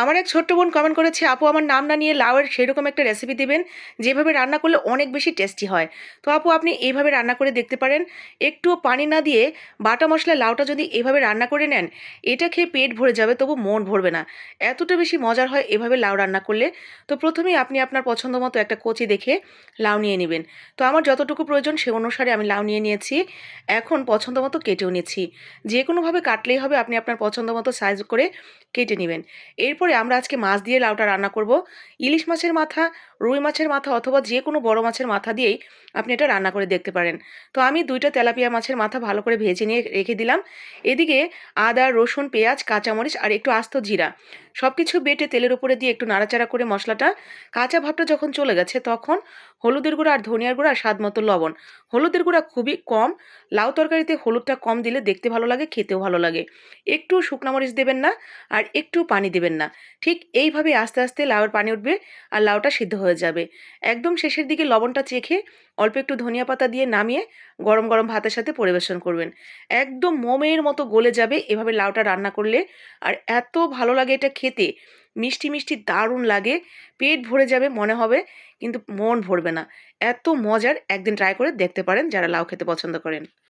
আমার এক ছোট্ট বোন কমেন্ট করেছে, আপু, আমার নাম না নিয়ে লাউয়ের সেরকম একটা রেসিপি দিবেন যেভাবে রান্না করলে অনেক বেশি টেস্টি হয়। তো আপু, আপনি এইভাবে রান্না করে দেখতে পারেন। একটুও পানি না দিয়ে বাটা মশলা লাউটা যদি এভাবে রান্না করে নেন, এটা খেয়ে পেট ভরে যাবে, তবু মন ভরবে না। এতটা বেশি মজার হয় এভাবে লাউ রান্না করলে। তো প্রথমেই আপনি আপনার পছন্দ মতো একটা কচি দেখে লাউ নিয়ে নেবেন। তো আমার যতটুকু প্রয়োজন, সে অনুসারে আমি লাউ নিয়ে নিয়েছি। এখন পছন্দ মতো কেটেও নিচ্ছি। যে কোনোভাবে কাটলেই হবে, আপনি আপনার পছন্দ মতো সাইজ করে কেটে নেবেন। এরপরে আমরা আজকে মাছ দিয়ে লাউটা রান্না করব। ইলিশ মাছের মাথা, রুই মাছের মাথা অথবা যে কোনো বড় মাছের মাথা দিয়েই আপনি এটা রান্না করে দেখতে পারেন। তো আমি দুইটা তেলাপিয়া মাছের মাথা ভালো করে ভেজে নিয়ে রেখে দিলাম। এদিকে আদা, রসুন, পেঁয়াজ, কাঁচামরিচ আর একটু আস্ত জিরা সব কিছু বেটে তেলের উপরে দিয়ে একটু নাড়াচাড়া করে মশলাটা, কাঁচা ভাবটা যখন চলে গেছে তখন হলুদের গুঁড়া আর ধনিয়ার গুঁড়া আর স্বাদ মতো লবণ। হলুদের গুঁড়া খুবই কম, লাউ তরকারিতে হলুদটা কম দিলে দেখতে ভালো লাগে, খেতেও ভালো লাগে। একটু শুকনো মরিচ দেবেন না আর একটু পানি দেবেন না। ঠিক এইভাবে আস্তে আস্তে লাউয়ের পানি উঠবে আর লাউটা সিদ্ধ হয়ে যাবে। একদম শেষের দিকে লবণটা চেখে অল্প একটু ধনিয়া পাতা দিয়ে নামিয়ে গরম গরম ভাতের সাথে পরিবেশন করবেন। একদম মোমের মতো গলে যাবে এভাবে লাউটা রান্না করলে। আর এত ভালো লাগে এটা খেতে। মিষ্টি মিষ্টি দারুণ লাগে। পেট ভরে যাবে, মনে হবে, কিন্তু মন ভরবে না। এত মজার একদিন ট্রাই করে দেখতে পারেন যারা লাউ খেতে পছন্দ করেন।